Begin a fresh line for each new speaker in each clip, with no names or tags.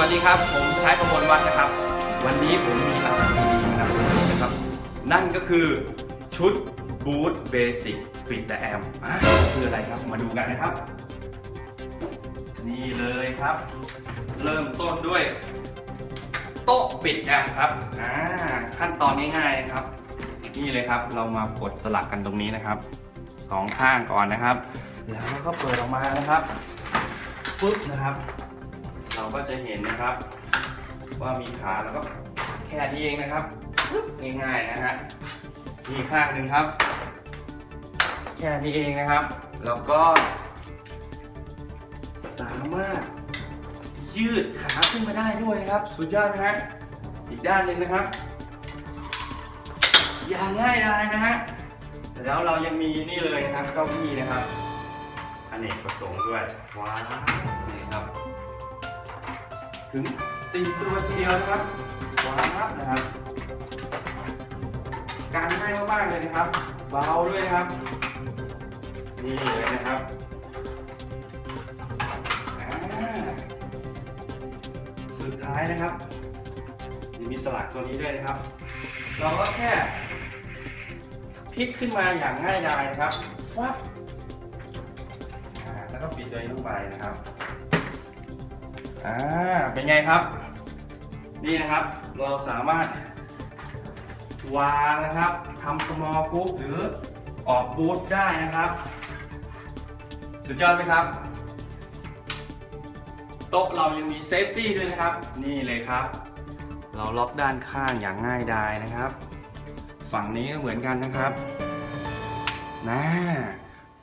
วัสดีครับ ผมชายประมวลวัฒน์นะครับ วันนี้ผมมีอะไรดีนำเสนอนะครับ นั่นก็คือชุดบูทเบสิกปิดแต่แอมคืออะไรครับ มาดูกันนะครับ นี่เลยครับ เริ่มต้นด้วย โต๊ะปิดแอมครับอ่าขั้นตอนง่ายๆนะครับ นี่เลยครับ เรามากดสลักกันตรงนี้นะครับสองข้างก่อนนะครับ แล้วก็เปิดออกมานะครับปุ๊บนะครับ เราก็จะเห็นนะครับ ว่ามีขาแล้วก็แค่นี้เองนะครับปึ๊บง่ายๆนะฮะมีข้างหนึ่งครับ แค่นี้เองนะครับ แล้วก็ สามารถยืดขาขึ้นมาได้ด้วยนะครับ สุดยอดนะฮะอีกด้านหนึ่งนะครับ อย่างง่ายดายนะฮะแล้วเรายังมีนี่เลยนะครับเก้าอี้นะครับอเนกประสงค์ด้วยว้าวนี่ครับ ถึง 4 ตัวทีเดียวนะครับว้าวนะครับ การง่ายมากๆเลยนะครับ เบาด้วยนะครับ นี่เลยนะครับสุดท้ายนะครับยังมีสลักตัวนี้ด้วยนะครับ เราก็แค่พลิกขึ้นมาอย่างง่ายดายนะครับฟับอ่าแล้วก็ปิดตัวนี้ลงไปนะครับ อ่า เป็นไงครับ นี่นะครับ เราสามารถ วางนะครับทำ small group หรือออกบูธได้นะครับ สุดยอดไหมครับ โต๊ะเรายังมีเซฟตี้ด้วยนะครับ นี่เลยครับ เราล็อกด้านข้างอย่างง่ายดายนะครับ ฝั่งนี้ก็เหมือนกันนะครับนะ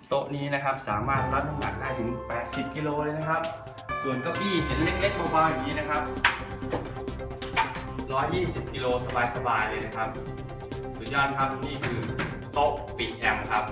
โต๊ะนี้นะครับสามารถรับน้ำหนักได้ถึง 80 กิโลเลยนะครับ ส่วนเก้าอี้เห็นเล็กๆเบาๆอย่างนี้นะครับ 120กิโลสบายๆเลยนะครับ สุดยอดครับนี่คือโต๊ะปีแอมครับ